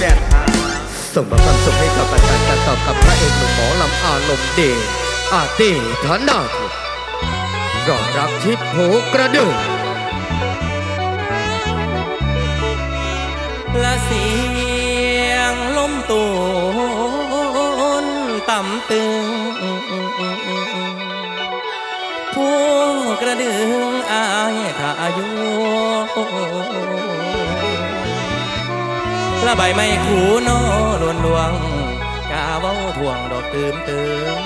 แดดค่ะส่งมาความสุขให้กับอาจารย์การตอบกับพระเอกหนุ่มหมอลำอารมณ์เดชอาเต้ฐานาคุรอรักทิพย์โผกระดึงและเสียงลมตูนต่ำตึงผู้กระดึงอายขาอยู่ ละใบไม้ขูนอลวนลวง กาเว้าทวงดอกตืมตืม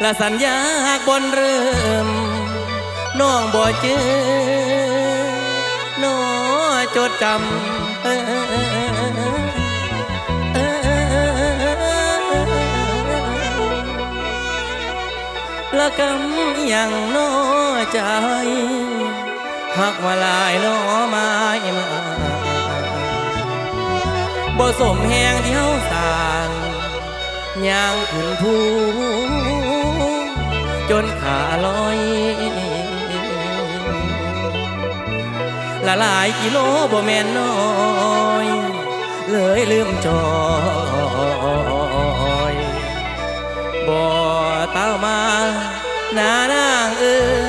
และสัญญาหากบนเริ่มน้องบ่เจอน้อจดจำเออละกำอย่างน้อใจหักว่าลายน้อไม้มา บ่สมแหงที่เฮาสางย่างขึ้นภูจนขาลอยละหลายกิโลบ่แม่นน้อย เลยลืมจอยบ่ตามาหน้านางเอ้ย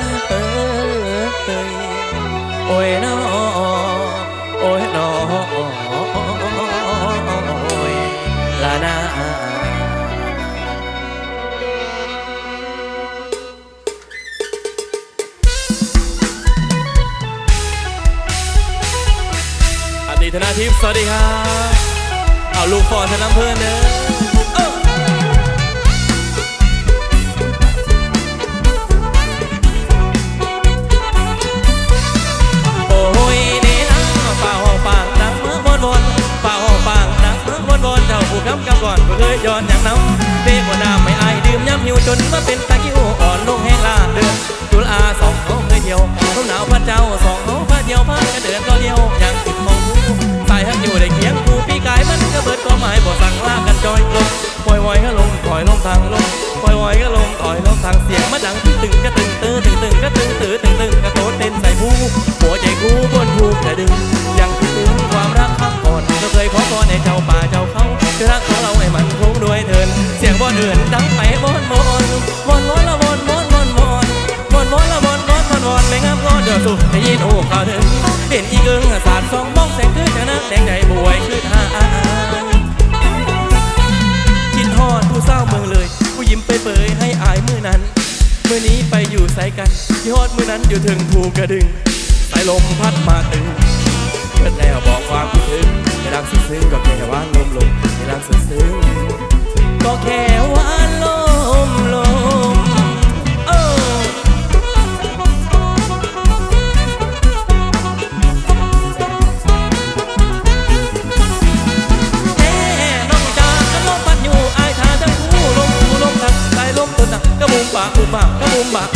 โอ้ยน้อโธนาทิพย์สวัสดีครับเอาลูกฟอร์ธน้ำเพื่อนเด้อเอ้าโอ้ยนี่นะฝ่าห้องปากดังเมื่อวนวนฝ่าห้องปาดังเมื่อวนวนเจ้าผู้กำกับก่อนบ่เคยย้อนอย่างน้ำเบกว่าน้ำไม่อายดื่มย้ำหิวจนมาเป็นต ถอยลมทางลมปล่อยไว้ก็ลมถอยลมทางเสียงมันดังตึงตึงก็ตึงตื้อตึงตึงก็ตึงตื้อตึงตึงก็โตเต้นใส่ผู้หัวใจกูบนภูกระดึงยังคิดถึงความรักครั้งก่อนก็เคยขอพรให้เจ้าป่าเจ้าเขาจะรักของเราให้มันคงด้วยเถินเสียงบอนเอื่นดังไปบอนบอนบอนบอนละบอนบอนบอนบอนบอนบอนละบอนบอนบอนบอนไม่งามก็เดือดสุดได้ยินโอ้ข่าวถึงเห็นอีกึ่งสาดสองบ้องแสงคือจะนักแดงใหญ่บวยคือทา กันที่ฮอดมือนั้นอยู่ถึงภูกระดึง สายลมพัดมาตึงเกิดแล้วบอกความคิดถึงในรักซึ้งก็แค่ว่างลมลมในรักซึ้งก็แค่ว่างลมลม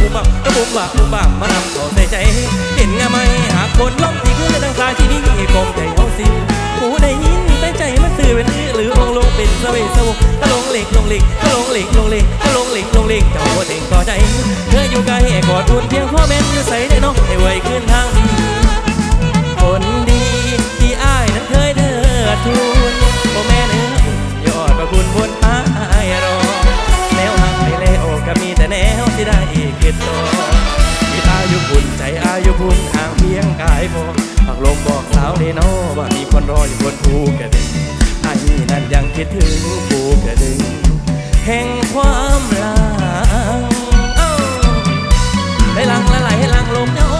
บุมปากอุบากกระบุมปากอุบากมานำต่อใส่ใจ เห็นงาไหมหากคนล้มที่คือทางสายที่นี่กลมใจเอาสิหูได้ยินแต่ใจมันตื่นเป็นอื้อหรือองลงเป็นสเวสวงก็ลงเหล็กลงเหล็กก็ลงเหล็กลงเหล็กก็ลงเหล็กลงเหล็กเจ้าหัวเองก็ใจเธออยู่ไกลกอดอุ่นเพียงพ่อแม่อยู่ใส่ได้เนาะให้ไวขึ้นทางดีคนดีที่อ้ายนั้นเคยเดิดทุ นอมีอายุบุญใจอายุบุญห่างเพียงกายพอผักลมบอกสาวในนอว่ามีคนรออยู่บนภูกระดึงไอ้นั่นยังคิดถึงภูกระดึง แห่งความหลังเอ้าไหลลังละไหลให้ลังลมเนาะ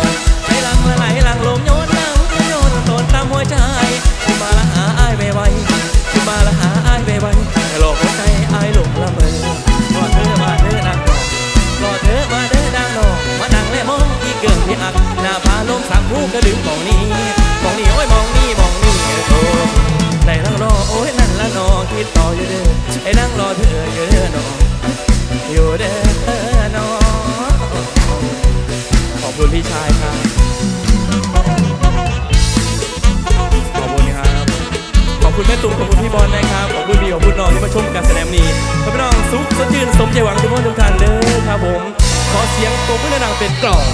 กผู้กระดึงมองนี้มองนี้โอ้ยมองนี้มองนี้โอ้ได้นั่งรอโอ้ยนั่นละนอคิดต่ออยู่เด้อไอ้นั่งรอเธออยู่เด้อนออยู่เด้อนอขอบคุณพี่ชายครับขอบคุณครับขอบคุณแม่ตุ้มขอบคุณพี่บอลนะครับขอบคุณพี่ขอบคุณน้องที่มาชมการแสดงนี้ขอบคุณน้องซุปสดชื่นสมใจหวังทุกคนทุกท่านเลยครับผมขอเสียงตบมือดังเป็นกล่อง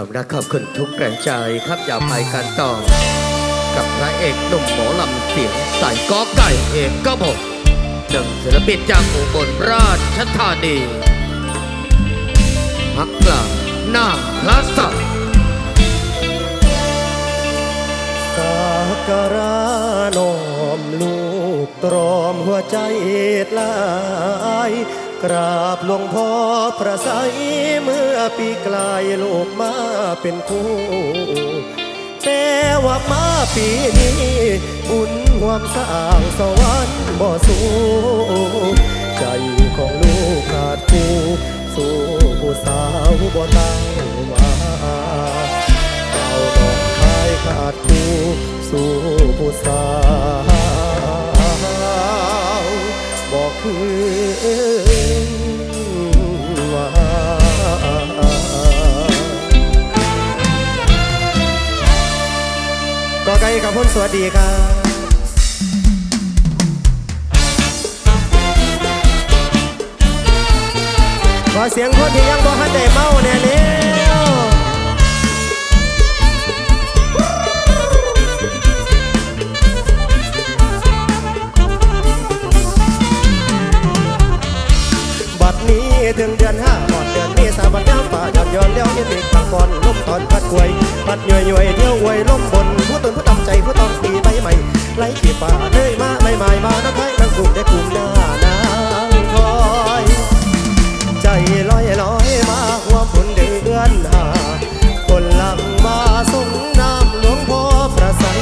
คุณทุกความรักขอบคุณทุกแรงใจครับอย่าไปกันต่อ กับพระเอกหนุ่มหมอลำเสียงใส่กอไก่เอกก็บอกหนึ่งศิลปินจากอุบลราชธานีพักกลางหน้าพระสักสักการะนอมลูกตรอมหัวใจหลาย กราบหลวงพ่อพระไสยเมื่อปีกลายลูกมาเป็นคู่แต่ว่ามาปีนี้ บุญความสร้างสวรรค์บ่สู้ใจของลูกขาดคู่สู้ผู้สาวบ่ตั้งว่าเอาดอกคายขาดคู่สู่ผู้สาวบอกคือ สวัสดีครับขอเสียงคนที่ยังบ่ทันได้เมาแน่เร็วบัดนี้ถึงเดือนห้าหอดเดือนเมษาบัดยามป่าหยอดย้อนเลี้ยวเห็นเด็กบางก่อนลมตอนพัดกวย พัดย่อยย่อยๆเที่ยวไวยลมบน ผู้ตนผู้ตำใจผู้ ใหม่ไหลขีป่าเลยมาไม่ไม่มาน้ำไผ่น้ำกลุ่มได้กลุ่มหน้านางคอย ใจลอยลอยมาหัวฝนเดือนหาคนหลังมาส่งน้ำหลวงพ่อพระไสย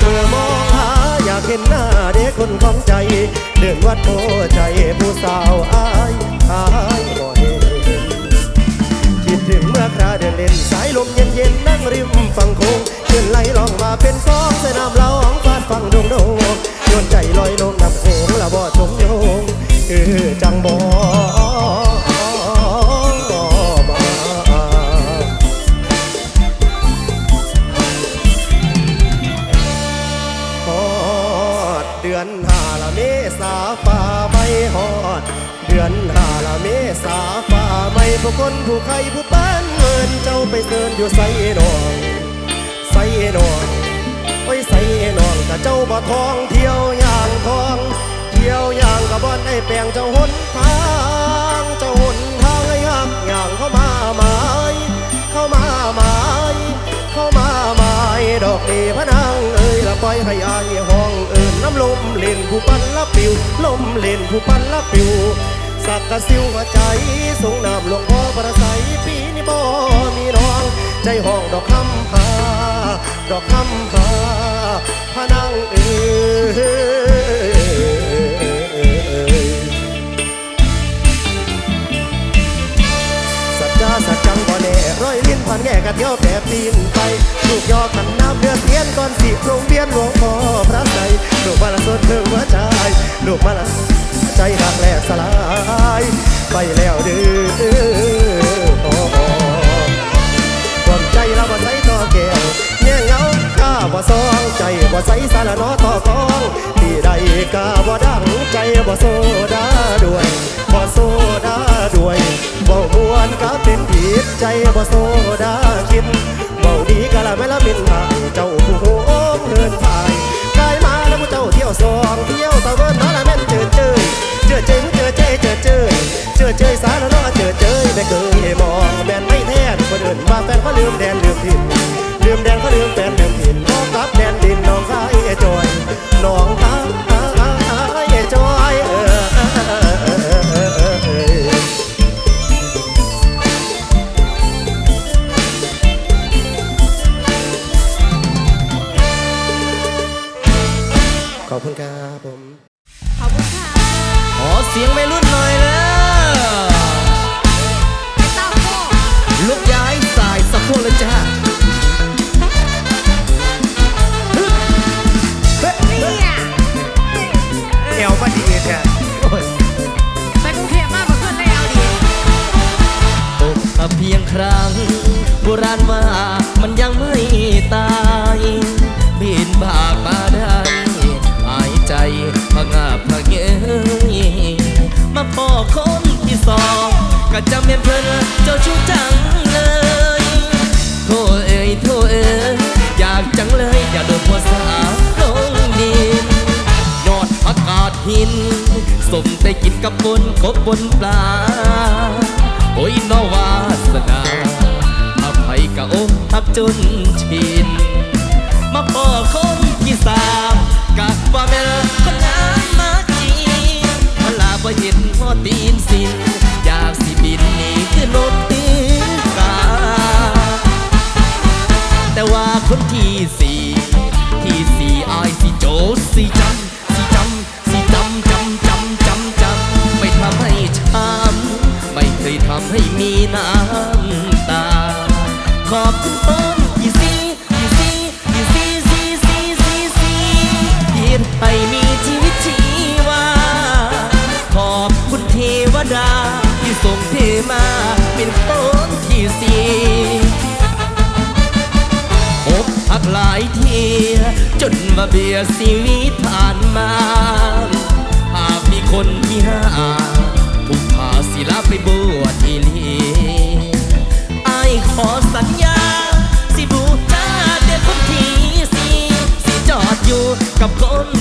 เมื่อมองหาอยากเห็นหน้าเด็กคนของใจ เดินวัดโพใจผู้สาวอายอา โดงโยนใจลอยลงน้ำโขงละบ่จมโยงเออจังบ่ เจ้าหนทางเจ้าหนทางไอ้หักอย่างเข้ามาหมายเข้ามาหมายเข้ามาหมายดอกนี้พะนางเอ้ยละปล่อยให้อายห้องเอินน้ำลมเล่นผู้ปันละปิวลมเล่นผู้ปันละปิวสักกะสิวหัวใจส่งน้ำหลวงพ่อประสัยปีนี้บ่มีน้อง ใจห้องดอกคำพาดอกคำพาพะนางเอ้ย ร้อนพันแง่กะเที่ยวแต่ปีนไปลูกยอขันน้ำเดือดเสียนก่อนสิโรงเรียนหลวงพ่อพระไสลูกมาละสดเพิ่งหัวใจลูกมาละใจหักแหลกสลายไปแล้วเด้อโอ้โอ้ความใจเราบ่ใส่ต่อแก้วแง่เงาข้าบ่ซองใจบ่ใส่สารนอต่อกองที่ใดกาบ่ดังใจบ่โซดาด้วยบ่โซดาด้วย บ่มวนก็เป็นผิดใจบ่โซดาคิดบ่ดีก็ละแม่ละมินหายเจ้าผู้โหมเงินพายกายมาแล้วผู้เจ้าเที่ยวซองเที่ยวตะเวนน้อละแม่นเจอเจยเจอเจยเจอเจยเจอเจยเจอเจยสารนอเจอเจยไม่เคยมองแม่นไม่แท้คนอื่นมาแฟนเขาลืมแดนลืมถิ่นลืมแดนเขาลืมแฟนลืมถิ่นน้องกับแดนดินน้องคายจอยน้อง บอคนที่สองก็จำเป็นเพิ่นเจ้าชู้จังเลยโทษเอ้ยโทษเอ้ยอยากจังเลยอยากโดนผัวสาวลงดินยอดอากาศหินสมแต่กินกับบนกบบนปลา โอ้ยนอวาสนาทาให้กะโอ้ทักจนชิน มาพอคนที่สามกะว่าแม่คน เห็นหอตีนสินอยากสิบินนี่คือนกตีนกาแต่ว่าคนที่สี่ที่สี่อ้ายสิโจสิจัง I've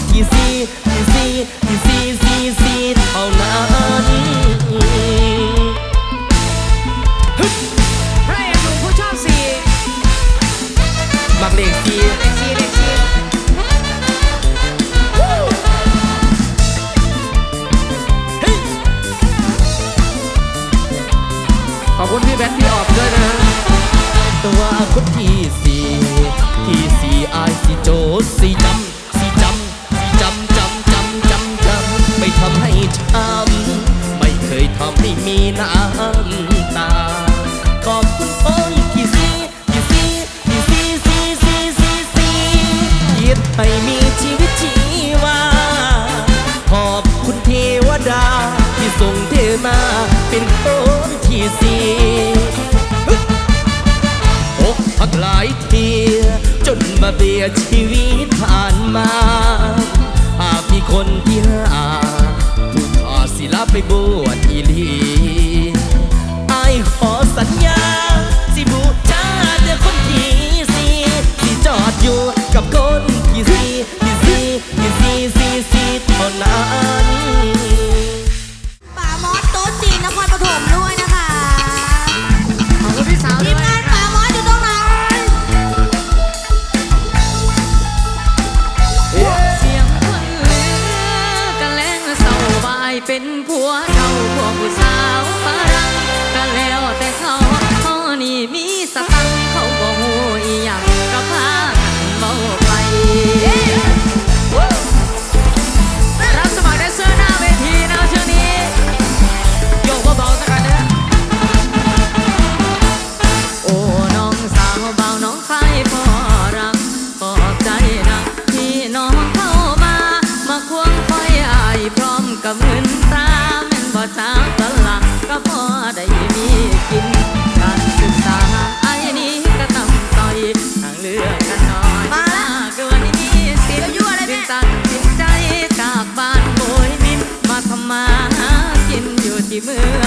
เสียชีวิตผ่านมาหากมีคนที่หาผู้ขาศิลาไปบู ก็มือนตาแม่นบ่เช้าตลังก็พอได้มีกินการศึกษาไอ้นี้ก็ต้องต่อยทางเลือกกันหน่อยมาเกินนี้สิจะยั่วอะไรแม่ตัดสินใจจากบ้านโบยมินมาทำมาหากินอยู่ที่เมือง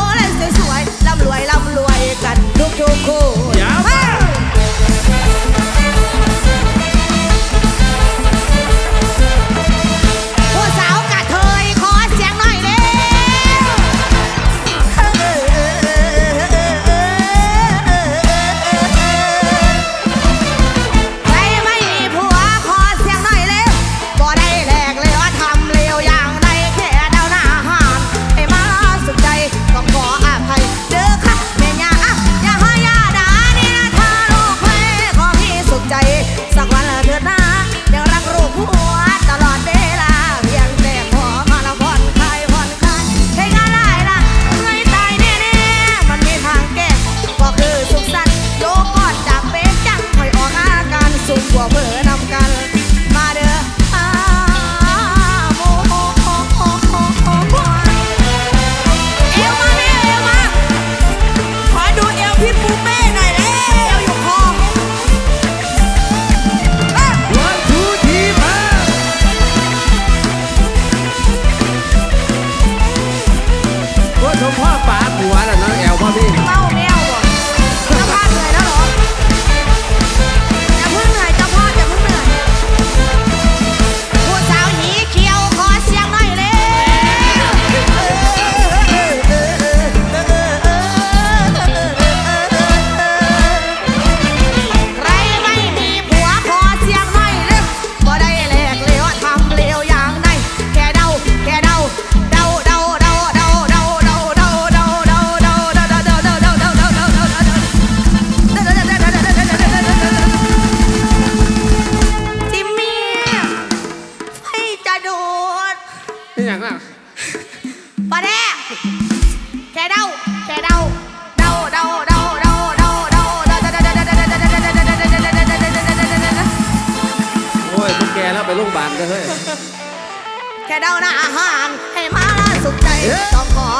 น้าหางให้มาล่าสุดใจต้องขอ